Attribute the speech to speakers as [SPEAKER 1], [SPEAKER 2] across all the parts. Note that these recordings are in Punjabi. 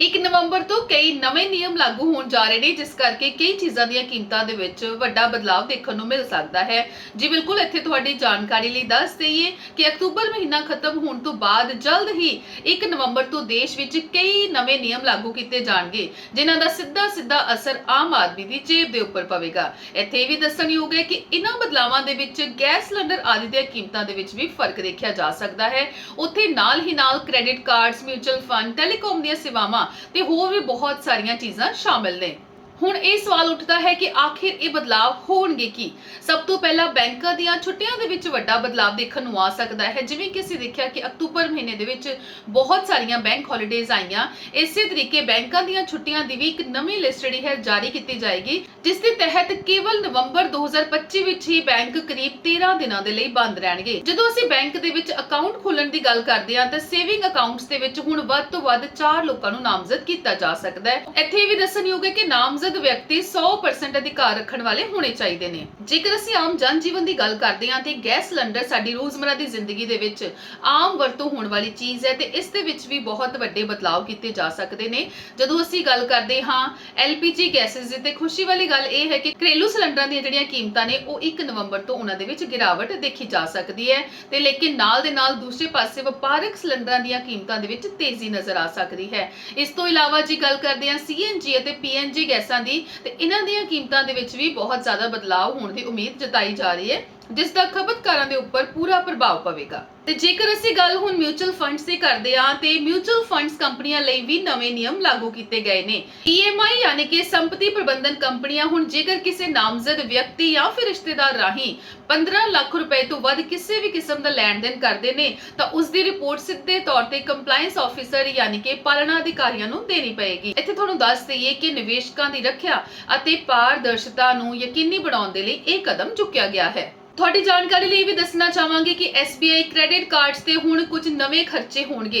[SPEAKER 1] 1 ਨਵੰਬਰ ਤੋਂ ਕਈ ਨਵੇਂ ਨਿਯਮ ਲਾਗੂ ਹੋਣ ਜਾ ਰਹੇ ਨੇ, ਜਿਸ ਕਰਕੇ ਕਈ ਚੀਜ਼ਾਂ ਦੀਆਂ ਕੀਮਤਾਂ ਦੇ ਵਿੱਚ ਵੱਡਾ ਬਦਲਾਅ ਦੇਖਣ ਨੂੰ ਮਿਲ ਸਕਦਾ ਹੈ। ਜੀ ਬਿਲਕੁਲ, ਇੱਥੇ ਤੁਹਾਡੀ ਜਾਣਕਾਰੀ ਲਈ ਦੱਸ ਦਈਏ ਕਿ ਅਕਤੂਬਰ ਮਹੀਨਾ ਖਤਮ ਹੋਣ ਤੋਂ ਬਾਅਦ ਜਲਦ ਹੀ 1 ਨਵੰਬਰ ਤੋਂ ਦੇਸ਼ ਵਿੱਚ ਕਈ ਨਵੇਂ ਨਿਯਮ ਲਾਗੂ ਕੀਤੇ ਜਾਣਗੇ, ਜਿਨ੍ਹਾਂ ਦਾ ਸਿੱਧਾ ਸਿੱਧਾ ਅਸਰ ਆਮ ਆਦਮੀ ਦੀ ਜੇਬ ਦੇ ਉੱਪਰ ਪਵੇਗਾ। ਇੱਥੇ ਇਹ ਵੀ ਦੱਸਣਯੋਗ ਹੈ ਕਿ ਇਹਨਾਂ ਬਦਲਾਵਾਂ ਦੇ ਵਿੱਚ ਗੈਸ ਸਿਲੰਡਰ ਆਦਿ ਦੀਆਂ ਕੀਮਤਾਂ ਦੇ ਵਿੱਚ ਵੀ ਫ਼ਰਕ ਦੇਖਿਆ ਜਾ ਸਕਦਾ ਹੈ। ਉੱਥੇ ਨਾਲ ਹੀ ਨਾਲ credit cards mutual fund telecom ਦੀਆਂ ਸੇਵਾਵਾਂ ਤੇ ਹੋਰ ਵੀ ਬਹੁਤ ਸਾਰੀਆਂ ਚੀਜ਼ਾਂ ਸ਼ਾਮਿਲ ਨੇ। ਹੁਣ ਇਹ ਸਵਾਲ ਉੱਠਦਾ ਹੈ ਕਿ ਆਖਿਰ ਇਹ ਬਦਲਾਅ ਹੋਣਗੇ ਕੀ? ਸਭ ਤੋਂ ਪਹਿਲਾਂ ਬੈਂਕਾਂ ਦੀਆਂ ਛੁੱਟੀਆਂ ਦੇ ਵਿੱਚ ਵੱਡਾ ਬਦਲਾਅ ਦੇਖਣ ਨੂੰ ਆ ਸਕਦਾ ਹੈ। ਜਿਵੇਂ ਕਿ ਅਸੀਂ ਦੇਖਿਆ ਕਿ ਅਕਤੂਬਰ ਮਹੀਨੇ ਦੇ ਵਿੱਚ ਬਹੁਤ ਸਾਰੀਆਂ ਬੈਂਕ ਹੌਲੀਡੇਜ਼ ਆਈਆਂ। ਇਸੇ ਤਰੀਕੇ ਬੈਂਕਾਂ ਦੀਆਂ ਛੁੱਟੀਆਂ ਦੀ ਵੀ ਇੱਕ ਨਵੀਂ ਲਿਸਟ ਜਿਹੜੀ ਹੈ ਜਾਰੀ ਕੀਤੀ ਜਾਏਗੀ, ਜਿਸ ਦੇ ਤਹਿਤ ਕੇਵਲ ਨਵੰਬਰ 2025 ਵਿੱਚ ਹੀ ਬੈਂਕ ਕਰੀਬ 13 ਦਿਨਾਂ ਦੇ ਲਈ ਬੰਦ ਰਹਿਣਗੇ। ਜਦੋਂ ਅਸੀਂ ਬੈਂਕ ਦੇ ਵਿੱਚ ਅਕਾਊਂਟ ਖੋਲਣ ਦੀ ਗੱਲ ਕਰਦੇ ਹਾਂ, ਤਾਂ ਸੇਵਿੰਗ ਅਕਾਊਂਟਸ ਦੇ ਵਿੱਚ ਹੁਣ ਵੱਧ ਤੋਂ ਵੱਧ 4 ਲੋਕਾਂ ਨੂੰ ਨਾਮਜ਼ਦ ਕੀਤਾ ਜਾ ਸਕਦਾ ਹੈ। ਇੱਥੇ ਇਹ ਵੀ ਦੱਸਣਯੋਗ ਹੈ ਕਿ ਨਾਮਜ਼ਦ ਵਿਅਕਤੀ 100% ਅਧਿਕਾਰ ਰੱਖਣ ਵਾਲੇ ਹੋਣੇ ਚਾਹੀਦੇ ਨੇ। ਜੇਕਰ ਅਸੀਂ ਆਮ ਜਨ ਜੀਵਨ ਦੀ ਗੱਲ ਕਰਦੇ ਹਾਂ ਤੇ ਗੈਸ ਸਿਲੰਡਰ ਸਾਡੀ ਰੋਜ਼ਮਰਾ ਦੀ ਜ਼ਿੰਦਗੀ ਦੇ ਵਿੱਚ ਆਮ ਵਰਤੋਂ ਹੋਣ ਵਾਲੀ ਚੀਜ਼ ਹੈ ਤੇ ਇਸ ਦੇ ਵਿੱਚ ਵੀ ਬਹੁਤ ਵੱਡੇ ਬਦਲਾਅ ਕੀਤੇ ਜਾ ਸਕਦੇ ਨੇ। ਜਦੋਂ ਅਸੀਂ ਗੱਲ ਕਰਦੇ ਹਾਂ LPG ਗੈਸਸ ਦੀ ਤੇ ਖੁਸ਼ੀ ਵਾਲੀ ਗੱਲ ਇਹ ਹੈ ਕਿ ਘਰੇਲੂ ਸਿਲੰਡਰਾਂ ਦੀਆਂ ਜਿਹੜੀਆਂ ਕੀਮਤਾਂ ਨੇ ਉਹ 1 ਨਵੰਬਰ ਤੋਂ ਉਹਨਾਂ ਦੇ ਵਿੱਚ ਗਿਰਾਵਟ ਦੇਖੀ ਜਾ ਸਕਦੀ ਹੈ ਤੇ ਲੇਕਿਨ ਨਾਲ ਦੇ ਨਾਲ ਦੂਸਰੇ ਪਾਸੇ ਵਪਾਰਕ ਸਿਲੰਡਰਾਂ ਦੀਆਂ ਕੀਮਤਾਂ ਦੇ ਵਿੱਚ ਤੇਜ਼ੀ ਨਜ਼ਰ ਆ ਸਕਦੀ ਹੈ। ਇਸ ਤੋਂ ਇਲਾਵਾ ਜੀ ਗੱਲ ਕਰਦੇ ਹਾਂ CNG ਅਤੇ PNG ਗੈਸਾਂ ਦੀ ਤੇ ਇਹਨਾਂ ਦੀਆਂ ਕੀਮਤਾਂ ਦੇ ਵਿੱਚ ਵੀ ਬਹੁਤ ਜ਼ਿਆਦਾ ਬਦਲਾਅ ਹੋਣ ਦੀ ਉਮੀਦ ਜਤਾਈ ਜਾ ਰਹੀ ਹੈ। ਜਿਸ ਦਾ ਖਪਤਕਾਰਾਂ ਦੇ ਉੱਪਰ ਪੂਰਾ ਪ੍ਰਭਾਵ ਪਵੇਗਾ। ਤੇ ਜੇਕਰ ਅਸੀਂ ਗੱਲ ਹੁਣ ਮਿਊਚੁਅਲ ਫੰਡਸ ਦੀ ਕਰਦੇ ਹਾਂ, ਤੇ ਮਿਊਚੁਅਲ ਫੰਡਸ ਕੰਪਨੀਆਂ ਲਈ ਵੀ ਨਵੇਂ ਨਿਯਮ ਲਾਗੂ ਕੀਤੇ ਗਏ ਨੇ। EMI ਯਾਨੀ ਕਿ ਸੰਪਤੀ ਪ੍ਰਬੰਧਨ ਕੰਪਨੀਆਂ ਹੁਣ ਜੇਕਰ ਕਿਸੇ ਨਾਮਜ਼ਦ ਵਿਅਕਤੀ ਜਾਂ ਫਿਰ ਰਿਸ਼ਤੇਦਾਰ ਰਾਹੀਂ 15 ਲੱਖ ਰੁਪਏ ਤੋਂ ਵੱਧ ਕਿਸੇ ਵੀ ਕਿਸਮ ਦਾ ਲੈਣ ਦੇਣ ਕਰਦੇ ਨੇ, ਤਾਂ ਉਸ ਦੀ ਰਿਪੋਰਟ ਸਿੱਧੇ ਤੌਰ ਤੇ ਕੰਪਲਾਈਂਸ ਆਫੀਸਰ ਯਾਨੀ ਕਿ ਪਾਲਣਾ ਅਧਿਕਾਰੀਆਂ ਨੂੰ ਦੇਣੀ ਪਏਗੀ। ਇੱਥੇ ਤੁਹਾਨੂੰ ਦੱਸ ਦਈਏ ਕਿ ਨਿਵੇਸ਼ਕਾਂ ਦੀ ਰੱਖਿਆ ਅਤੇ ਪਾਰਦਰਸ਼ਤਾ ਨੂੰ ਯਕੀਨੀ ਬਣਾਉਣ ਦੇ ਲਈ ਇਹ ਕਦਮ ਚੁੱਕਿਆ ਗਿਆ ਹੈ। ਤੁਹਾਡੀ ਜਾਣਕਾਰੀ ਲਈ ਵੀ ਦੱਸਣਾ ਚਾਹਾਂਗੇ ਕਿ SBI ਕ੍ਰੈਡਿਟ ਕਾਰਡਸ ਤੇ ਹੁਣ ਕੁਝ ਨਵੇਂ ਖਰਚੇ ਹੋਣਗੇ।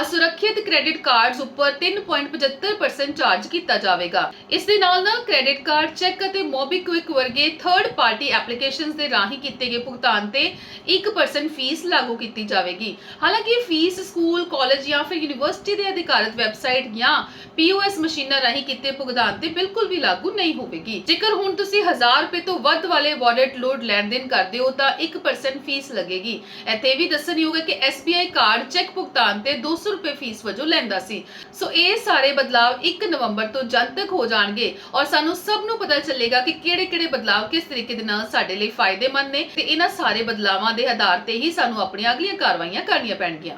[SPEAKER 1] ਅਸੁਰੱਖਿਅਤ ਕ੍ਰੈਡਿਟ ਕਾਰਡਸ ਉੱਪਰ 3.75% ਚਾਰਜ ਕੀਤਾ ਜਾਵੇਗਾ। ਇਸ ਦੇ ਨਾਲ ਨਾਲ ਕ੍ਰੈਡਿਟ ਕਾਰਡ ਚੈੱਕ ਅਤੇ ਮੋਬੀਕਵਿਕ ਵਰਗੇ ਥਰਡ ਪਾਰਟੀ ਐਪਲੀਕੇਸ਼ਨਸ ਦੇ ਰਾਹੀਂ ਕੀਤੇ ਗਏ ਭੁਗਤਾਨ ਤੇ 1% ਫੀਸ ਲਾਗੂ ਕੀਤੀ ਜਾਵੇਗੀ। ਹਾਲਾਂਕਿ ਫੀਸ ਸਕੂਲ ਕਾਲਜ ਜਾਂ ਫਿਰ ਯੂਨੀਵਰਸਿਟੀ ਦੇ ਅਧਿਕਾਰਤ ਵੈਬਸਾਈਟ ਜਾਂ POS ਮਸ਼ੀਨਾਂ ਰਾਹੀਂ ਕੀਤੇ ਭੁਗਤਾਨ ਤੇ ਬਿਲਕੁਲ ਵੀ ਲਾਗੂ ਨਹੀਂ ਹੋਵੇਗੀ। ਜੇਕਰ ਹੁਣ ਤੁਸੀਂ 1000 ਰੁਪਏ ਤੋਂ ਵੱਧ ਵਾਲੇ ਵਾਲਟ ਲੋਡ ਲੈਣ ਦੇਣ ਕਰਦੇ ਹੋ ਤਾਂ 1% ਫੀਸ ਲੱਗੇਗੀ। ਇੱਥੇ ਵੀ ਦੱਸਣਯੋਗ ਹੈ ਕਿ SBI ਕਾਰਡ ਚੈੱਕ ਭੁਗਤਾਨ ਤੇ 200 ਰੁਪਏ ਫੀਸ ਵਜੋਂ ਲੈਂਦਾ ਸੀ। ਸੋ ਇਹ ਸਾਰੇ ਬਦਲਾਵ 1 ਨਵੰਬਰ ਤੋਂ ਜਨਤਕ ਹੋ ਜਾਣਗੇ ਔਰ ਸਾਨੂੰ ਸਭ ਨੂੰ ਪਤਾ ਚੱਲੇਗਾ ਕਿ ਕਿਹੜੇ-ਕਿਹੜੇ ਬਦਲਾਵ ਕਿਸ ਤਰੀਕੇ ਦੇ ਨਾਲ ਸਾਡੇ ਲਈ ਫਾਇਦੇਮੰਦ ਨੇ ਤੇ ਇਹਨਾਂ ਸਾਰੇ ਬਦਲਾਵਾਂ ਦੇ ਆਧਾਰ ਤੇ ਹੀ ਸਾਨੂੰ ਆਪਣੀਆਂ ਅਗਲੀਆਂ ਕਾਰਵਾਈਆਂ ਕਰਨੀਆਂ ਪੈਣਗੀਆਂ।